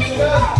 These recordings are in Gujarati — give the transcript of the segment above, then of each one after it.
Let's.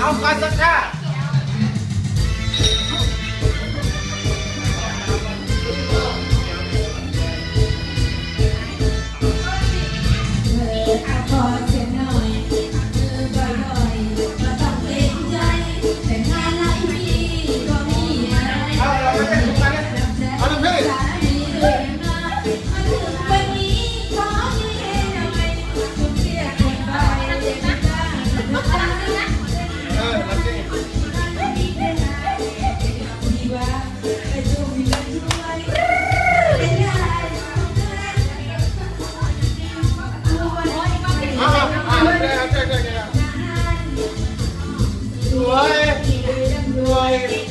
เอาการสักชาติ Later.